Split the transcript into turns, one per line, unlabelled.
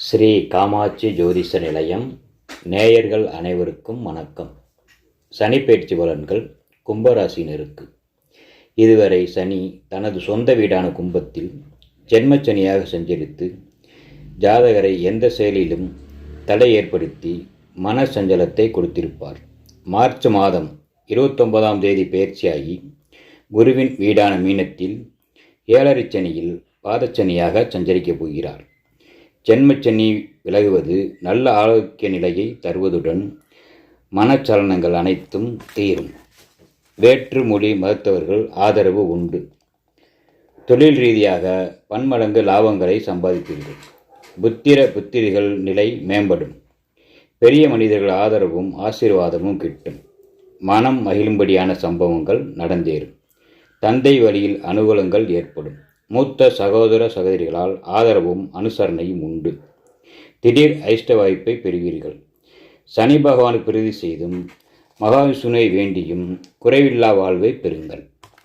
ஸ்ரீ காமாட்சி ஜோதிஷ நிலையம் நேயர்கள் அனைவருக்கும் வணக்கம். சனி பயிற்சி பலன்கள் கும்பராசினருக்கு இதுவரை சனி தனது சொந்த வீடான கும்பத்தில் ஜென்மச்சனியாக சஞ்சரித்து ஜாதகரை எந்த செயலிலும் தடை ஏற்படுத்தி மன சஞ்சலத்தை கொடுத்திருப்பார். மார்ச் மாதம் இருபத்தொன்பதாம் தேதி பயிற்சியாகி குருவின் வீடான மீனத்தில் ஏழரை சனியில் பாதச்சனியாக சஞ்சரிக்கப் போகிறார். ஜென்மச்சனி விலகுவது நல்ல ஆரோக்கிய நிலையை தருவதுடன் மனச்சலனங்கள் அனைத்தும் தீரும். வேற்று மொழி மருத்துவர்கள் ஆதரவு உண்டு. தொழில் ரீதியாக பன்மடங்கு லாபங்களை சம்பாதிப்பீர்கள். புத்திர புத்திரிகள் நிலை மேம்படும். பெரிய மனிதர்கள் ஆதரவும் ஆசீர்வாதமும் கிட்டும். மனம் மகிழும்படியான சம்பவங்கள் நடந்தேறும். தந்தை வழியில் அனுகூலங்கள் ஏற்படும். மூத்த சகோதர சகோதரிகளால் ஆதரவும் அனுசரணையும் உண்டு. திடீர் ஐஷ்ட வாய்ப்பை பெறுவீர்கள். சனி பகவானுக்கு பிரதி செய்தும் மகாவிஷ்ணுவை வேண்டியும் குறைவில்லா வாழ்வை பெறுங்கள்.